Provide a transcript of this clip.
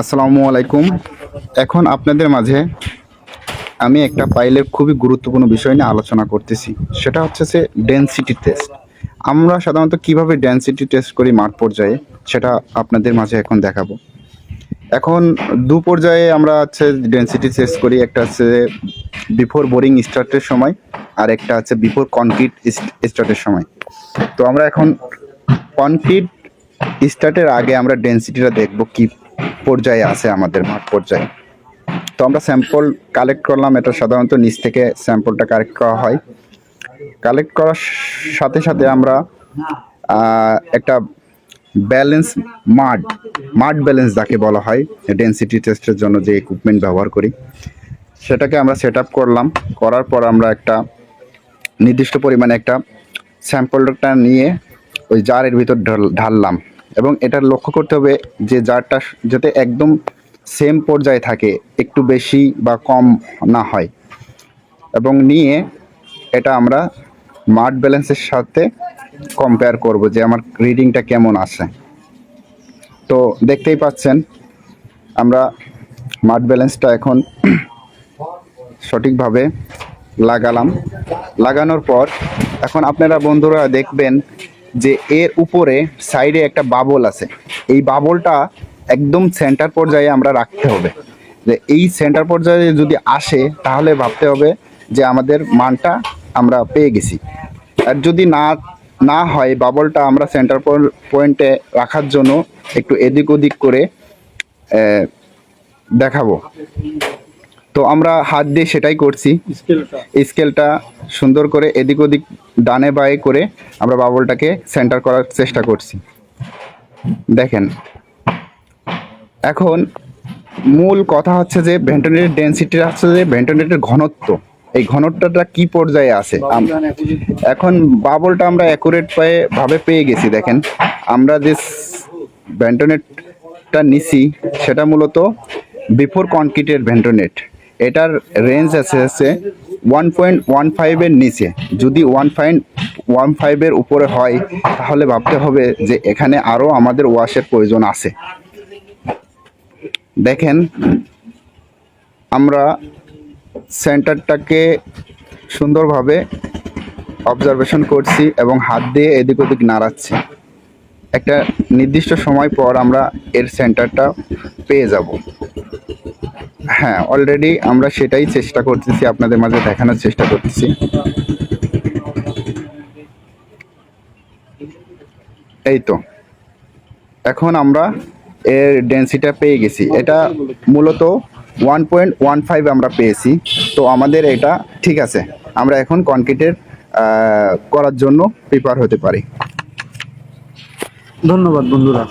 আসসালামু আলাইকুম। এখন আপনাদের মাঝে আমি একটা পাইলের খুবই গুরুত্বপূর্ণ বিষয় নিয়ে আলোচনা করতেছি। সেটা হচ্ছে সে ডেনসিটি টেস্ট আমরা সাধারণত কীভাবে ডেনসিটি টেস্ট করি মাঠ পর্যায়ে, সেটা আপনাদের মাঝে এখন দেখাবো। এখন দু পর্যায়ে আমরা হচ্ছে ডেনসিটি টেস্ট করি, একটা হচ্ছে বিফোর বোরিং স্টার্টের সময়, আর একটা হচ্ছে বিফোর কনক্রিট স্টার্টের সময়। তো আমরা এখন কনক্রিট স্টার্টের আগে আমরা ডেন্সিটিটা দেখব কি পর্যায়ে আছে আমাদের মাঠ পর্যায়ে। তো আমরা স্যাম্পল কালেক্ট করলাম, এটা সাধারণত নিচ থেকে স্যাম্পলটা কালেক্ট করা হয়। কালেক্ট করার সাথে সাথে আমরা একটা ব্যালেন্স মাড মাড ব্যালেন্স যাকে বলা হয় ডেনসিটি টেস্টের জন্য যে ইকুইপমেন্ট ব্যবহার করি। সেটাকে আমরা সেট করলাম। করার পর আমরা একটা নির্দিষ্ট পরিমাণে একটা স্যাম্পলটা নিয়ে ওই জারের ভিতর ঢাল- ঢাললাম। এবং এটা লক্ষ্য করতে হবে যে জারটা যাতে একদম সেম পর্যায়ে থাকে, একটু বেশি বা কম না হয়। এবং নিয়ে এটা আমরা মার্ট ব্যালেন্সের সাথে কম্পেয়ার করব যে আমার রিডিংটা কেমন আছে। তো দেখতেই পাচ্ছেন, আমরা মার্ট ব্যালেন্সটা এখন সঠিকভাবে লাগালাম। লাগানোর পর এখন আপনারা বন্ধুরা দেখবেন যে এর উপরে সাইডে একটা বাবল আছে। এই বাবলটা একদম সেন্টার পর্যায়ে আমরা রাখতে হবে। যে এই সেন্টার পর্যায়ে যদি আসে তাহলে ভাবতে হবে যে আমাদের মানটা আমরা পেয়ে গেছি। আর যদি না না হয় বাবলটা আমরা সেন্টার পয়েন্টে রাখার জন্য একটু এদিক ওদিক করে দেখাবো। তো আমরা হাত দিয়ে সেটাই করছি। স্কেলটা সুন্দর করে এদিক ওদিক ডানে বায়ে করে আমরা বাবলটাকে সেন্টার করার চেষ্টা করছি। দেখেন, এখন মূল কথা হচ্ছে যে ভেন্টিলেটের ডেন্সিটি হচ্ছে যে ভেন্টিলেটের ঘনত্ব। এই ঘনত্বটা কি পর্যায়ে আছে? এখন বাবলটা আমরা অ্যাকুরেট পায়ে, ভাবে পেয়ে গেছি, দেখেন। আমরা যে ভেন্টোনেটটা নিছি, সেটা মূলত বিফোর কনক্রিটের ভেন্টোনেট এটার রেঞ্জ আছে হচ্ছে ওয়ান পয়েন্ট ওয়ান ফাইভের নিচে। যদি ওয়ান পয়েন্ট ওয়ান ফাইভের উপরে হয়, তাহলে ভাবতে হবে যে এখানে আরও আমাদের ওয়াশের প্রয়োজন আছে। দেখেন, আমরা সেন্টারটাকে সুন্দরভাবে অবজারভেশন করছি এবং হাত দিয়ে এদিক ওদিক নাড়াচ্ছি। একটা নির্দিষ্ট সময় পর আমরা এর সেন্টারটা পেয়ে যাব। হ্যাঁ অলরেডি আমরা সেটাই চেষ্টা করতেছি, আপনাদের মাঝে দেখানোর চেষ্টা করতেছি। এই তো। এখন আমরা এর ডেন্সিটা পেয়ে গেছি। এটা মূলত ওয়ান পয়েন্ট ওয়ান ফাইভ আমরা পেয়েছি। তো আমাদের এটা ঠিক আছে। আমরা এখন কনক্রিটের করার জন্য প্রিপেয়ার হতে পারি। ধন্যবাদ বন্ধুরা।